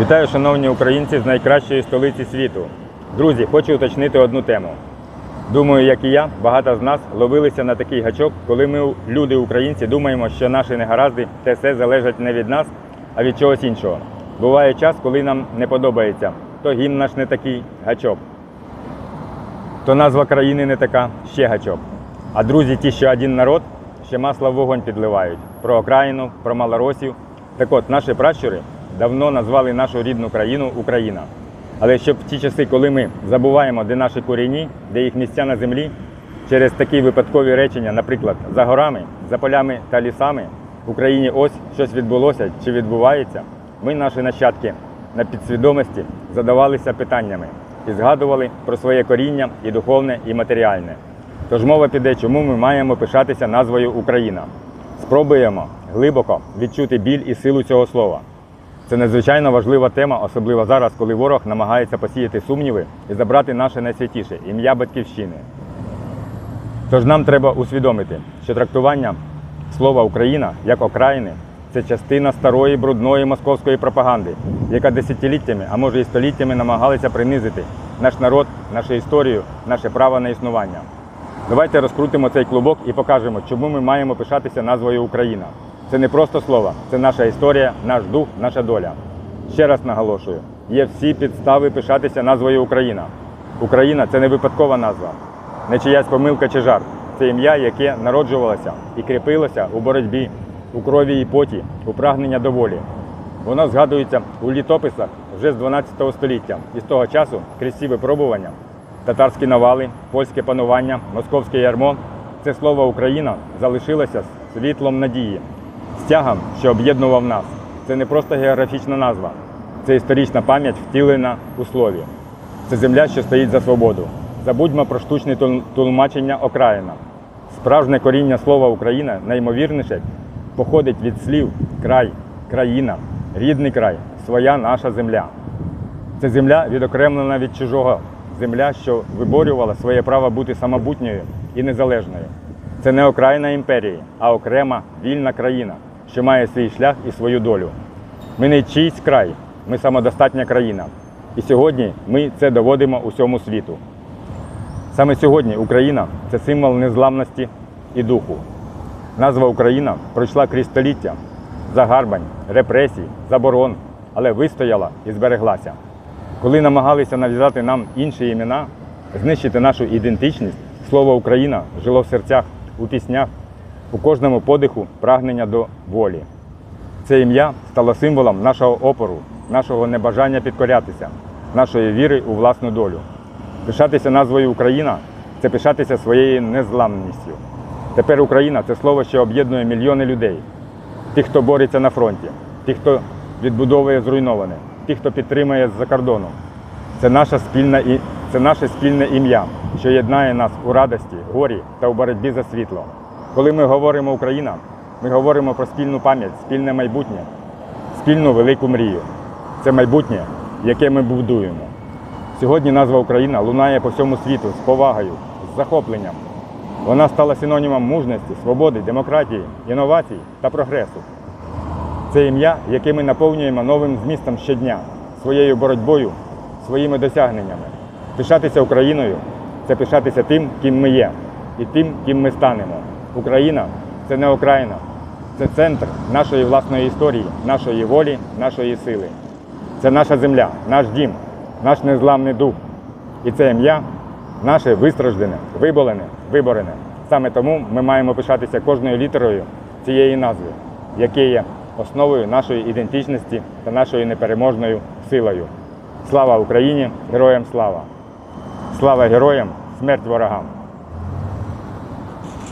Вітаю, шановні українці з найкращої столиці світу. Друзі, хочу уточнити одну тему. Думаю, як і я, багато з нас ловилися на такий гачок, коли ми, люди українці, думаємо, що наші негаразди те все залежать не від нас, а від чогось іншого. Буває час, коли нам не подобається, то гімн наш не такий гачок, то назва країни не така, ще гачок. А друзі, ті, що один народ, ще масло в вогонь підливають. Про окраїну, про малоросів. Так от, наші пращури давно назвали нашу рідну країну Україна. Але щоб в ті часи, коли ми забуваємо, де наші корінні, де їх місця на землі, через такі випадкові речення, наприклад, за горами, за полями та лісами, в Україні ось щось відбулося чи відбувається, ми, наші нащадки, на підсвідомості задавалися питаннями і згадували про своє коріння і духовне, і матеріальне. Тож мова піде, чому ми маємо пишатися назвою Україна. Спробуємо глибоко відчути біль і силу цього слова. Це надзвичайно важлива тема, особливо зараз, коли ворог намагається посіяти сумніви і забрати наше найсвятіше ім'я Батьківщини. Тож нам треба усвідомити, що трактування слова Україна як окраїни це частина старої брудної московської пропаганди, яка десятиліттями, а може і століттями намагалися принизити наш народ, нашу історію, наше право на існування. Давайте розкрутимо цей клубок і покажемо, чому ми маємо пишатися назвою Україна. Це не просто слово, це наша історія, наш дух, наша доля. Ще раз наголошую: є всі підстави пишатися назвою Україна. Україна це не випадкова назва, не чиясь помилка чи жарт. Це ім'я, яке народжувалося і кріпилося у боротьбі, у крові і поті, у прагнення до волі. Воно згадується у літописах вже з 12 століття, і з того часу крізь ці випробування, татарські навали, польське панування, московське ярмо. Це слово Україна залишилося світлом надії, стягом, що об'єднував нас. Це не просто географічна назва, це історична пам'ять, втілена у слові. Це земля, що стоїть за свободу. Забудьмо про штучне тлумачення окраїна. Справжнє коріння слова Україна найімовірніше походить від слів край, країна, рідний край, своя наша земля. Це земля відокремлена від чужого, земля, що виборювала своє право бути самобутньою і незалежною. Це не окраїна імперії, а окрема вільна країна, що має свій шлях і свою долю. Ми не чийсь край, ми самодостатня країна. І сьогодні ми це доводимо усьому світу. Саме сьогодні Україна це символ незламності і духу. Назва Україна пройшла крізь століття загарбань, репресій, заборон, але вистояла і збереглася. Коли намагалися нав'язати нам інші імена, знищити нашу ідентичність, слово Україна жило в серцях, у піснях, у кожному подиху прагнення до волі. Це ім'я стало символом нашого опору, нашого небажання підкорятися, нашої віри у власну долю. Пишатися назвою Україна це пишатися своєю незламністю. Тепер Україна це слово, що об'єднує мільйони людей. Тих, хто бореться на фронті, тих, хто відбудовує зруйноване, тих, хто підтримує з-за кордону. Це, наша спільна, це наше спільне ім'я, що єднає нас у радості, горі та у боротьбі за світло. Коли ми говоримо Україна, ми говоримо про спільну пам'ять, спільне майбутнє, спільну велику мрію. Це майбутнє, яке ми будуємо. Сьогодні назва Україна лунає по всьому світу з повагою, з захопленням. Вона стала синонімом мужності, свободи, демократії, інновацій та прогресу. Це ім'я, яке ми наповнюємо новим змістом щодня, своєю боротьбою, своїми досягненнями. Пишатися Україною це пишатися тим, ким ми є, і тим, ким ми станемо. Україна це не окраїна, це центр нашої власної історії, нашої волі, нашої сили. Це наша земля, наш дім, наш незламний дух. І це ім'я наше вистраждене, виболене, виборене. Саме тому ми маємо пишатися кожною літерою цієї назви, яке є основою нашої ідентичності та нашою непереможною силою. Слава Україні! Героям слава! Слава героям! Смерть ворогам!